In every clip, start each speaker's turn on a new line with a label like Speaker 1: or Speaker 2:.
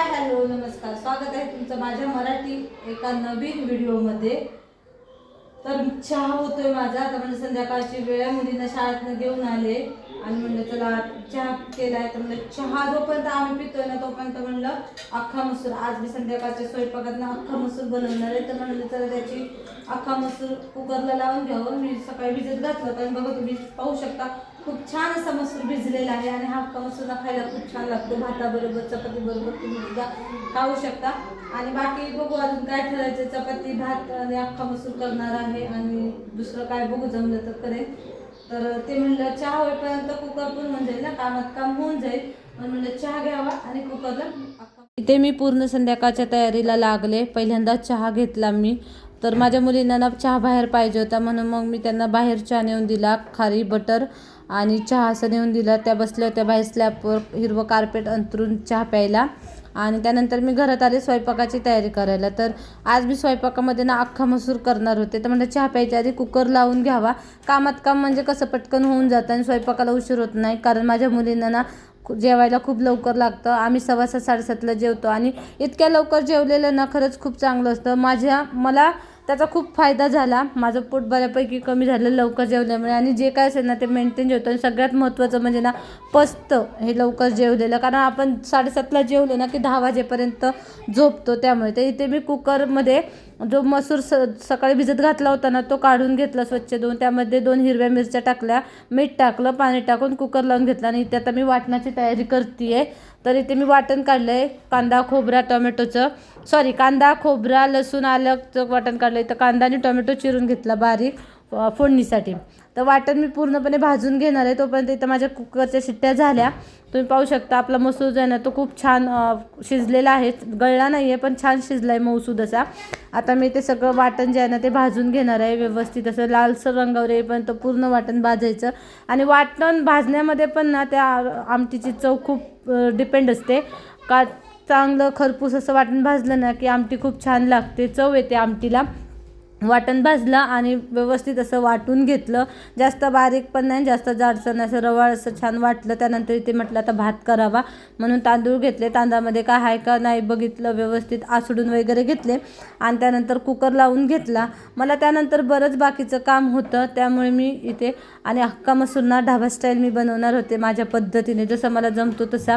Speaker 1: Hi hello नमस्कार. स्वागत आहे तुमचं माझ्या मराठी एका नवीन व्हिडिओमध्ये. तर चहा होतोय माझा. आता म्हणजे संध्याकाळची वेळ मुलींना शाळेतनं घेऊन आले. आणि म्हणलं चला चहा केलाय तर म्हणलं चहा जोपर्यंत आम्ही पितोय ना तोपर्यंत म्हणलं अख्खा मसूर आज मी संध्याकाळच्या स्वयंपाकात अख्खा मसूर बनवणार आहे. तर म्हणलं चला त्याची अख्खा मसूर कुकरला लावून घ्यावं हो. मी सकाळी भिजत घातलं आणि बघा तुम्ही पाहू शकता खूप छान असा मसूर भिजलेला आहे आणि हा अख्खा मसूर खायला खूप छान लागतो. भाताबरोबर चपाती बरोबर तुम्ही सुद्धा खाऊ शकता. आणि बाकी बघू अजून काय ठरायचं चपाती भात आणि अख्खा मसूर करणार आहे आणि दुसरं काय बघू जमलं तर करेन. तर ते म्हणलं चहा होईपर्यंत कुकर पण होऊन जाईल ना कामात काम होऊन जाईल. म्हणून म्हणलं चहा घ्यावा आणि कुकरला
Speaker 2: इथे मी पूर्ण संध्याकाळच्या तयारीला लागले. पहिल्यांदा चहा घेतला मी. तर माझ्या मुलींना ना चहा बाहेर पाहिजे होता म्हणून मग मी त्यांना बाहेर चहा नेऊन दिला. खारी बटर आणि चहा असं नेऊन दिला. त्या बसल्या होत्या बाहेर स्लॅबवर हिरवं कार्पेट अंतरून चहा प्यायला. आणि त्यानंतर मी घरात आले स्वयंपाकाची तयारी करायला. तर आज मी स्वयंपाकामध्ये ना अख्खा मसूर करणार होते. तर म्हणजे चहा प्यायच्या आधी कुकर लावून घ्यावा. कामात काम म्हणजे कसं पटकन होऊन जातं आणि स्वयंपाकाला उशीर होत नाही. कारण माझ्या मुलींना ना जेवायला खूप लवकर लागतं. आम्ही सव्वा सात साडेसातला जेवतो. आणि इतक्या लवकर जेवलेलं ना खरंच खूप चांगलं असतं. माझ्या मला त्याचा खूप फायदा झाला. माझं पोट बऱ्यापैकी कमी झालं लवकर जेवल्यामुळे. आणि जे काय असेल ना ते मेंटेन जेवतो आणि सगळ्यात महत्त्वाचं म्हणजे ना पचतं हे लवकर जेवलेलं. कारण आपण साडेसातला जेवलो ना की दहा वाजेपर्यंत झोपतो त्यामुळे. तर इथे मी कुकरमध्ये जो मसूर स सकाळी भिजत घातला होता ना तो काढून घेतला स्वच्छ धुवून. त्यामध्ये दोन हिरव्या मिरच्या टाकल्या मीठ टाकलं पाणी टाकून कुकर लावून घेतला आणि इथे आता मी वाटणाची तयारी करते आहे तर इथे मी वाटण काढलं आहे कांदा खोबरा टोमॅटोचं. सॉरी कांदा खोबरा लसूण आलंचं वाटण काढलं आहे तर कांदा आणि टोमॅटो चिरून घेतला बारीक. फोडणीसाठी. तर वाटण मी पूर्णपणे भाजून घेणार आहे. तोपर्यंत इथं माझ्या कुकरच्या शिट्ट्या झाल्या. तुम्ही पाहू शकता आपला मसूर जो आहे ना तो खूप छान शिजलेला आहे. गळला नाही आहे पण छान शिजला आहे मऊसूद असा. आता मी ते सगळं वाटण जे आहे ना ते भाजून घेणार आहे व्यवस्थित. असं लालसर रंगावर येईपर्यंत पूर्ण वाटण भाजायचं. आणि वाटण भाजण्यामध्ये पण ना त्या आमटीची चव खूप डिपेंड असते. का चांगलं खरपूस असं वाटण भाजलं ना की आमटी खूप छान लागते. चव येते आमटीला. वाटण भाजलं आणि व्यवस्थित असं वाटून घेतलं. जास्त बारीक पण नाही जास्त जाडसर नाही असं रवाळ असं छान वाटलं. त्यानंतर इथे म्हटलं आता भात करावा. म्हणून तांदूळ घेतले. तांदळामध्ये काय आहे का नाही बघितलं व्यवस्थित आसडून वगैरे घेतले. आणि त्यानंतर कुकर लावून घेतला. मला त्यानंतर बरंच बाकीचं काम होतं. त्यामुळे मी इथे आणि हक्का मसूरना ढाबा स्टाईल मी बनवणार होते माझ्या पद्धतीने. जसं मला जमतो तसा.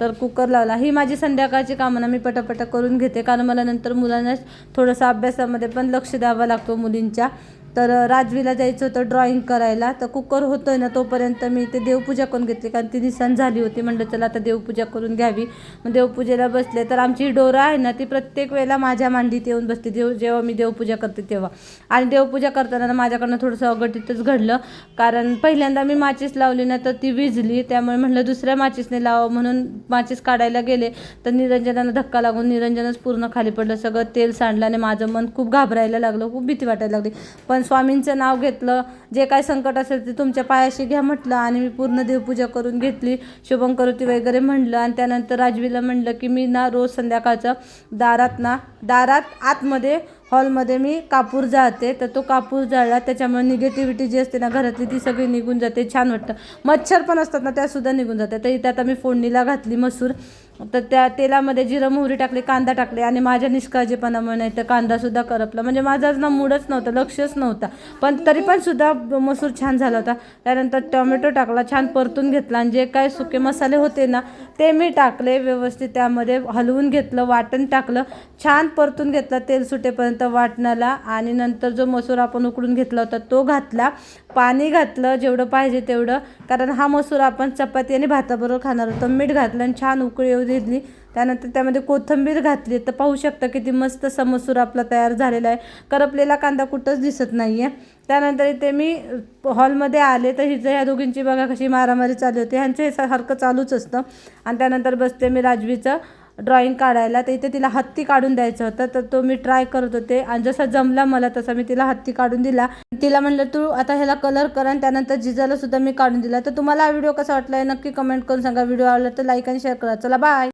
Speaker 2: तर कुकर लावला. ही माझी संध्याकाळची कामं ना मी पटापटा करून घेते. कारण मला नंतर मुलांना थोडंसं अभ्यासामध्ये पण लक्ष द्यावं करावा लागतो मुलींच्या. तर राजवीला जायचं होतं ड्रॉइंग करायला. तर कुकर होतोय ना तोपर्यंत मी ते देवपूजा करून घेतली कारण ती निसान झाली होती. म्हणलं चला आता देवपूजा करून घ्यावी. मग देवपूजेला बसले तर आमची डोरा आहे ना ती प्रत्येक वेळेला माझ्या मांडीत येऊन बसते. देव जेव्हा मी देवपूजा करते तेव्हा. आणि देवपूजा करताना ना माझ्याकडनं थोडंसं अगटीतच घडलं. कारण पहिल्यांदा मी माचीस लावली ना तर ती विजली. त्यामुळे म्हटलं दुसऱ्या माचीसने लावावं म्हणून माचीस काढायला गेले. तर निरंजनाला धक्का लागून निरंजनच पूर्ण खाली पडलं. सगळं तेल सांडलं आणि माझं मन खूप घाबरायला लागलं खूप भीती वाटायला लागली. पण स्वामींचं नाव घेतलं जे काय संकट असेल ते तुमच्या पायाशी घ्या म्हटलं आणि मी पूर्ण देवपूजा करून घेतली शुभंकरोती वगैरे म्हणलं. आणि त्यानंतर राजवीला म्हणलं की मी ना रोज संध्याकाळचं दारात ना दारात आतमध्ये हॉलमध्ये मी कापूर जाळते. तर तो कापूर जाळला. त्याच्यामुळे निगेटिव्हिटी जी असते ना घरातली ती सगळी निघून जाते. छान वाटतं. मच्छर पण असतात ना त्यासुद्धा निघून जाते तर इथे आता मी फोडणीला घातली मसूर. तर त्या तेलामध्ये जिरं मोहरी टाकली कांदा टाकले आणि माझ्या निष्काळजीपणामुळे नाही तर कांदासुद्धा करपला. म्हणजे माझाच ना मूडच नव्हता लक्षच नव्हता. पण तरी पण सुद्धा मसूर छान झाला होता. त्यानंतर टोमॅटो टाकला छान परतून घेतला. आणि जे काय सुके मसाले होते ना ते मी टाकले व्यवस्थित त्यामध्ये. हलवून घेतलं वाटण टाकलं छान परतून घेतलं तेल सुटेपर्यंत वाटणाला. आणि नंतर जो मसूर आपण उकडून घेतला होता तो घातला. पाणी घातलं जेवढं पाहिजे तेवढं. कारण हा मसूर आपण चपाती आणि भाताबरोबर खाणार होतो मीठ घातलं आणि छान उकळी येऊ दिली त्यानंतर त्यामध्ये कोथिंबीर घातली. तर पाहू शकता किती मस्त समसूर आपला तयार झालेला आहे. करपलेला कांदा कुठंच दिसत नाही आहे त्यानंतर इथे मी हॉलमध्ये आले तर हिचं ह्या दोघींची बघा कशी मारामारी चालू होती. ह्यांचं हे सारखं चालूच असतं. आणि त्यानंतर बसते मी राजवीचं. ड्रॉइंग काढायला तर इथे तिला हत्ती काढून द्यायचं होतं. तर तो मी ट्राय करत होते. आणि जसा जमला मला तसा मी तिला हत्ती काढून दिला. तिला म्हणलं तू आता ह्याला कलर कर आणि त्यानंतर जिजाला सुद्धा मी काढून दिला. तर तुम्हाला हा व्हिडिओ कसा वाटला आहे नक्की कमेंट करून सांगा. व्हिडिओ आवडला तर लाईक आणि शेअर करा. चला बाय